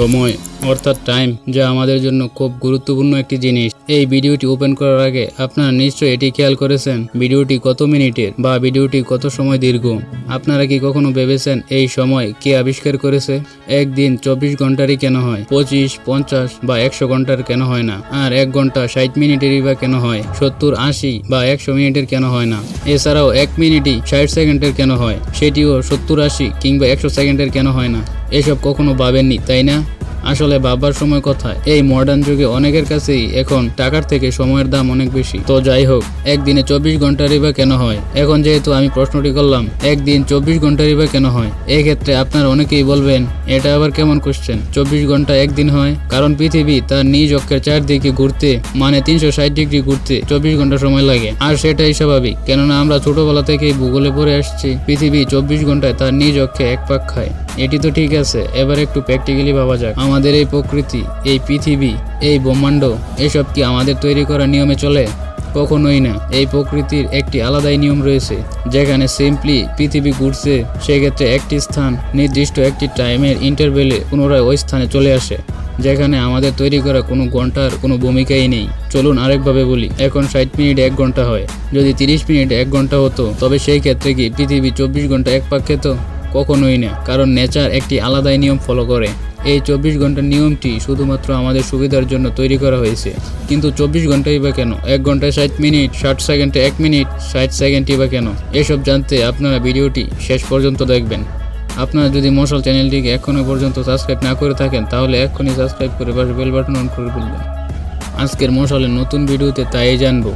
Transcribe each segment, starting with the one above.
সময় অর্থাৎ টাইম যা আমাদের জন্য খুব গুরুত্বপূর্ণ একটি জিনিস। এই ভিডিওটি ওপেন করার আগে আপনারা নিশ্চয়ই এটি খেয়াল করেছেন, ভিডিওটি কত মিনিটের বা ভিডিওটি কত সময় দীর্ঘ। আপনারা কি কখনো ভেবেছেন এই সময় কে আবিষ্কার করেছে? একদিন চব্বিশ ঘন্টারই কেন হয়? পঁচিশ, পঞ্চাশ বা একশো ঘণ্টার কেন হয় না? আর এক ঘণ্টা ষাট মিনিটেরই বা কেন হয়? সত্তর, আশি বা একশো মিনিটের কেন হয় না? এছাড়াও এক মিনিটই ষাট সেকেন্ডের কেন হয়? সেটিও সত্তর, আশি কিংবা একশো সেকেন্ডের কেন হয় না? এসব কখনো ভাবেননি, তাই না? আসলে বাবার সময় কথা। এই মডার্ন যুগে অনেকের কাছেই এখন টাকার থেকে সময়ের দাম অনেক বেশি। তো যাই হোক, একদিনে চব্বিশ ঘন্টারই বা কেন হয়? এখন যেহেতু আমি প্রশ্নটি করলাম, একদিন চব্বিশ ঘন্টারই বা কেন হয়? এই ক্ষেত্রে আপনারা অনেকেই বলবেন, এটা আবার কেমন কোশ্চেন চব্বিশ ঘণ্টা একদিন হয়? কারণ পৃথিবী তার নিজ অক্ষের চারদিকে ঘুরতে মানে তিনশো ষাট ডিগ্রি ঘুরতে চব্বিশ ঘণ্টা সময় লাগে। আর সেটাই স্বাভাবিক। কেননা আমরা ছোটবেলা থেকেই ভূগোলে পড়ে আসছি, পৃথিবী চব্বিশ ঘন্টায় তার নিজ অক্ষে এক পাক খায়। এটি তো ঠিক আছে, এবার একটু প্র্যাকটিক্যালি ভাবা যাক। আমাদের এই প্রকৃতি, এই পৃথিবী, এই ব্রহ্মাণ্ড, এসব কি আমাদের তৈরি করা নিয়মে চলে? কখনোই না। এই প্রকৃতির একটি আলাদাই নিয়ম রয়েছে, যেখানে সিম্পলি পৃথিবী ঘুরছে, সেক্ষেত্রে একটি স্থান, নির্দিষ্ট একটি টাইমের ইন্টারভেলে পুনরায় ওই স্থানে চলে আসে, যেখানে আমাদের তৈরি করা কোনো ঘণ্টার কোনো ভূমিকাই নেই। চলুন আরেকভাবে বলি, এখন ষাট মিনিট এক ঘণ্টা হয়। যদি তিরিশ মিনিট এক ঘণ্টা হতো, তবে সেই ক্ষেত্রে কি পৃথিবী চব্বিশ ঘণ্টা এক পাক খেত? কখনোই না, কারণ নেচার একটি আলাদাই নিয়ম ফলো করে। এই চব্বিশ ঘণ্টার নিয়মটি শুধুমাত্র আমাদের সুবিধার জন্য তৈরি করা হয়েছে। কিন্তু চব্বিশ ঘন্টাই বা কেন? এক ঘন্টায় ষাট মিনিট, ষাট সেকেন্ডে এক মিনিট, ষাট সেকেন্ডই বা কেন? এসব জানতে আপনারা ভিডিওটি শেষ পর্যন্ত দেখবেন। আপনারা যদি মশাল চ্যানেলটিকে এখনও পর্যন্ত সাবস্ক্রাইব না করে থাকেন, তাহলে এক্ষুনি সাবস্ক্রাইব করে পাশে বেল বাটন অন করে ফেলবেন। আজকের মশালের নতুন ভিডিওতে তাই জানব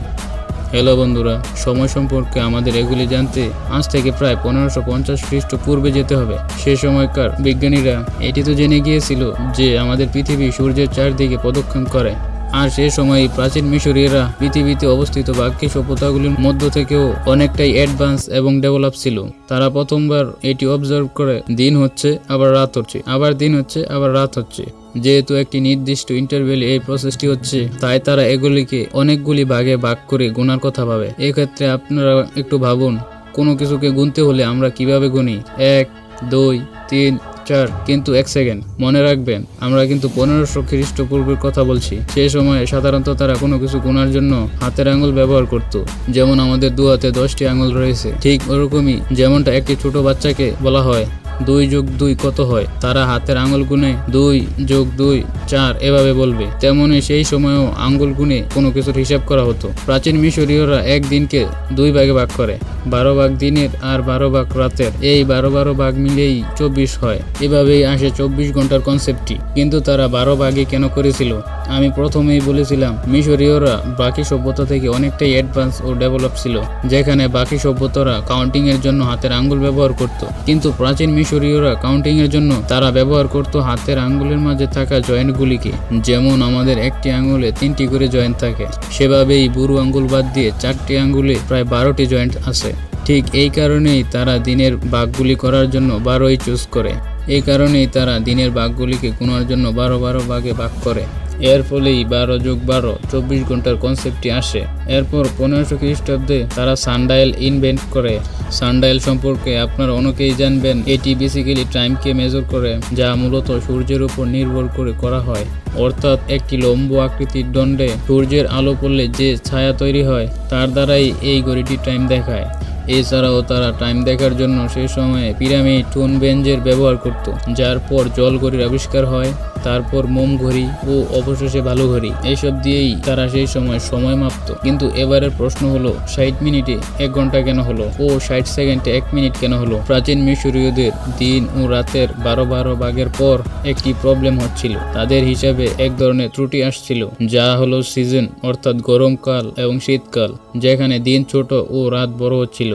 হ্যালো বন্ধুরা, সময় সম্পর্কে আমাদের এগুলি জানতে আজ থেকে প্রায় পনেরোশো পঞ্চাশ খ্রিস্টপূর্বে যেতে হবে। সে সময়কার বিজ্ঞানীরা এটি তো জেনে গিয়েছিল যে আমাদের পৃথিবী সূর্যের চারদিকে প্রদক্ষিণ করে। আর সে সময় প্রাচীন মিশরীয়রা পৃথিবীতে অবস্থিত বাক্যী সভ্যতাগুলির মধ্য থেকেও অনেকটাই অ্যাডভান্স এবং ডেভেলপ ছিল। তারা প্রথমবার এটি অবজার্ভ করে, দিন হচ্ছে, আবার রাত হচ্ছে, আবার দিন হচ্ছে, আবার রাত হচ্ছে। যেহেতু একটি নির্দিষ্ট ইন্টারভেলে এই প্রসেসটি হচ্ছে, তাই তারা এগুলিকে অনেকগুলি ভাগে ভাগ করে গোনার কথা ভাবে। এক্ষেত্রে আপনারা একটু ভাবুন, কোনো কিছুকে গুনতে হলে আমরা কীভাবে গুনি? এক, দুই, তিন, চার, কিন্তু এক সেকেন্ড মনে রাখবেন, আমরা কিন্তু পনেরোশো খ্রিস্টপূর্বের কথা বলছি। সেই সময়ে সাধারণত তারা কোনো কিছু গোনার জন্য হাতের আঙুল ব্যবহার করত। যেমন আমাদের দু হাতে দশটি আঙুল রয়েছে, ঠিক ওরকমই যেমনটা একটি ছোট বাচ্চাকে বলা হয়। দুই যোগ দুই কত হয়? তারা হাতের আঙুল গুনে দুই যোগ দুই চার এভাবে বলবে। তেমনি সেই সময়ও আঙ্গুল গুনে কোনো কিছুর হিসাব করা হতো। প্রাচীন মিশরীয়রা এক দিনকে দুই ভাগে ভাগ করে। বারো ভাগ দিনের আর বারো ভাগ রাতের। এই বারো বারো ভাগ মিলেই চব্বিশ হয়। এভাবেই আসে চব্বিশ ঘণ্টার কনসেপ্টটি কিন্তু তারা বারো ভাগে কেন করেছিল? আমি প্রথমেই বলেছিলাম, মিশরীয়রা বাকি সভ্যতা থেকে অনেকটাই অ্যাডভান্স ও ডেভেলপ ছিল, যেখানে বাকি সভ্যতারা কাউন্টিং এর জন্য হাতের আঙ্গুল ব্যবহার করত। কিন্তু প্রাচীন মিশরীয়রা কাউন্টিং এর জন্য তারা ব্যবহার করত হাতের আঙ্গুলের মাঝে থাকা জয়েন্টগুলিকে, যেমন আমাদের একটি আঙ্গুলে তিনটি করে জয়েন্ট থাকে। সেভাবেই বুড়ো আঙ্গুল বাদ দিয়ে চারটি আঙ্গুলে প্রায় বারোটি জয়েন্ট আছে। ঠিক এই কারণেই তারা দিনের বাঘগুলি করার জন্য বারোই চুজ করে। এই কারণেই তারা দিনের বাঘগুলিকে গুনার জন্য বারো বারো ভাগে ভাগ করে। এর ফলেই বারো যোগ বারো, চব্বিশ ঘণ্টার কনসেপ্টটি আসে। এরপর পনেরোশো খ্রিস্টাব্দে তারা সানডাইল ইনভেন্ট করে। সানডাইল সম্পর্কে আপনারা অনেকেই জানবেন, এটি বেসিক্যালি টাইমকে মেজর করে, যা মূলত সূর্যের উপর নির্ভর করে করা হয়। অর্থাৎ একটি লম্ব আকৃতির দণ্ডে সূর্যের আলো পড়লে যে ছায়া তৈরি হয়, তার দ্বারাই এই ঘড়িটি টাইম দেখায়। এছাড়াও তারা টাইম দেখার জন্য সেই সময়ে পিরামিড টুন বেঞ্জের ব্যবহার করত, যার পর জল ঘড়ির আবিষ্কার হয়। তারপর মোম ঘড়ি ও অবশেষে ভালো ঘড়ি। এইসব দিয়েই তারা সেই সময় সময় মাপত। কিন্তু এবারের প্রশ্ন হলো, ষাট মিনিটে এক ঘণ্টা কেন হলো? ও ষাট সেকেন্ডে এক মিনিট কেন হলো? প্রাচীন মিশরীয়দের দিন ও রাতের বারো বারো ভাগের পর একটি প্রবলেম হচ্ছিল। তাদের হিসাবে এক ধরনের ত্রুটি আসছিল, যা হলো সিজন অর্থাৎ গরমকাল এবং শীতকাল, যেখানে দিন ছোট ও রাত বড় হচ্ছিল।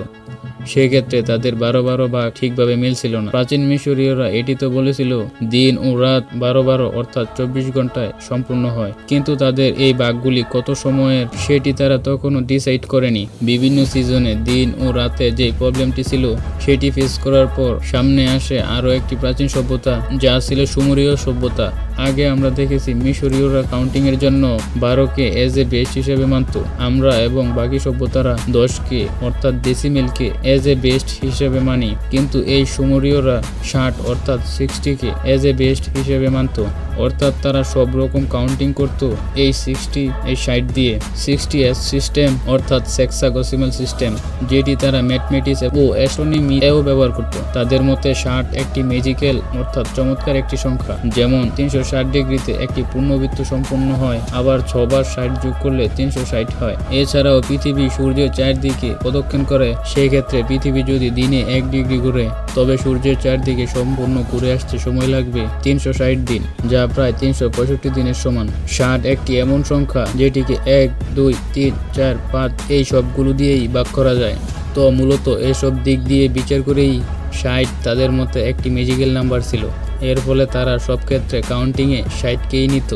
সেক্ষেত্রে তাদের বারো বারো ভাগ ঠিকভাবে মিলছিল না। প্রাচীন মিশরীয়রা এটি তো বলেছিল, দিন ও রাত বারো বারো অর্থাৎ চব্বিশ ঘন্টায় সম্পূর্ণ হয়। কিন্তু তাদের এই ভাগগুলি কত সময়ের, সেটি তারা তখনও ডিসাইড করেনি। বিভিন্ন সিজনে দিন ও রাতে যে প্রবলেমটি ছিল, সেটি ফেস করার পর সামনে আসে আরও একটি প্রাচীন সভ্যতা, যা ছিল সুমরীয় সভ্যতা। আগে আমরা দেখেছি মিশরীয়রা কাউন্টিং এর জন্য বারোকে এজ এ বেস্ট হিসেবে মানত। আমরা এবং বাকি সভ্যতারা দশকে, অর্থাৎ ডেসিমেলকে এজ এ বেস্ট হিসেবে মানি। কিন্তু এই সুমরীয়রা ষাট, অর্থাৎ সিক্সটিকে এজ এ বেস্ট হিসেবে মানত। অর্থাৎ তারা সব রকম কাউন্টিং করত এই সিক্সটি এই ষাট দিয়ে। সিক্সটি এস সিস্টেম অর্থাৎ সেক্সাগোসিমাল সিস্টেম যেটি তারা ম্যাথমেটিক্স ও অ্যাস্ট্রোনমি এও ব্যবহার করত। তাদের মতে ষাট একটি ম্যাজিক্যাল অর্থাৎ চমৎকার একটি সংখ্যা। যেমন তিনশো ষাট ডিগ্রিতে একটি পূর্ণবৃত্ত সম্পন্ন হয়, আবার ছবার ষাট যোগ করলে তিনশো ষাট হয়। এছাড়াও পৃথিবী সূর্যের চারদিকে প্রদক্ষিণ করে সেই ক্ষেত্রে পৃথিবী যদি দিনে এক ডিগ্রি ঘুরে, তবে সূর্যের চারদিকে সম্পূর্ণ ঘুরে আসতে সময় লাগবে তিনশো ষাট দিন, যা প্রায় তিনশো পঁয়ষট্টি দিনের সমান। ষাট একটি এমন সংখ্যা যেটিকে এক, দুই, তিন, চার, পাঁচ এই সবগুলো দিয়েই ভাগ করা যায়। তো মূলত এসব দিক দিয়ে বিচার করেই ষাট তাদের মধ্যে একটি ম্যাজিক্যাল নাম্বার ছিল। এর ফলে তারা সব ক্ষেত্রে কাউন্টিংয়ে ষাটকেই নিত।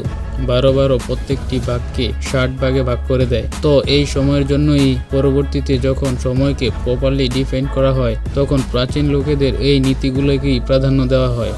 বারো বারো প্রত্যেকটি ভাগকে ষাট ভাগে ভাগ করে দেয়। তো এই সময়ের জন্যই পরবর্তীতে যখন সময়কে প্রপারলি ডিফাইন করা হয়, তখন প্রাচীন লোকেদের এই নীতিগুলোকেই প্রাধান্য দেওয়া হয়।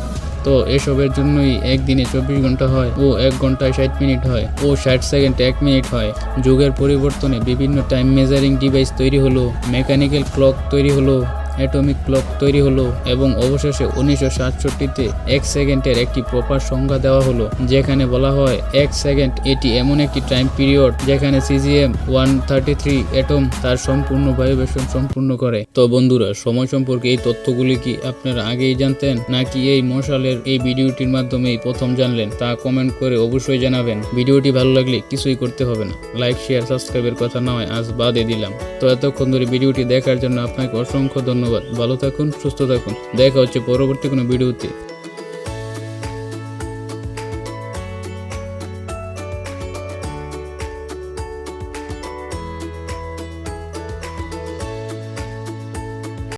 তো এসবের জন্যই একদিনে চব্বিশ ঘণ্টা হয় ও এক ঘন্টায় ষাট মিনিট হয় ও ষাট সেকেন্ড এক মিনিট হয়। যুগের পরিবর্তনে বিভিন্ন টাইম মেজারিং ডিভাইস তৈরি হলো মেকানিক্যাল ক্লক তৈরি হলো অ্যাটমিক ক্লক তৈরি হলো এবং অবশেষে উনিশশো সাতষট্টিতে এক সেকেন্ডের একটি প্রপার সংজ্ঞা দেওয়া হলো, যেখানে বলা হয়, এক সেকেন্ড, এটি এমন একটি টাইম পিরিয়ড যেখানে caesium one thirty three atom তার সম্পূর্ণ বায়ুবেশন সম্পূর্ণ করে। তো বন্ধুরা, সময় সম্পর্কে এই তথ্যগুলি কি আপনারা আগেই জানতেন, নাকি এই মশালের এই ভিডিওটির মাধ্যমেই প্রথম জানলেন, তা কমেন্ট করে অবশ্যই জানাবেন। ভিডিওটি ভালো লাগলে কিছুই করতে হবে না। লাইক, শেয়ার, সাবস্ক্রাইবের কথা নয়, আজ বাদে দিলাম। তো এতক্ষণ ধরে ভিডিওটি দেখার জন্য আপনাকে অসংখ্য ধন্যবাদ। ভালো থাকুন সুস্থ থাকুন। দেখা হচ্ছে পরবর্তী কোনো ভিডিওতে।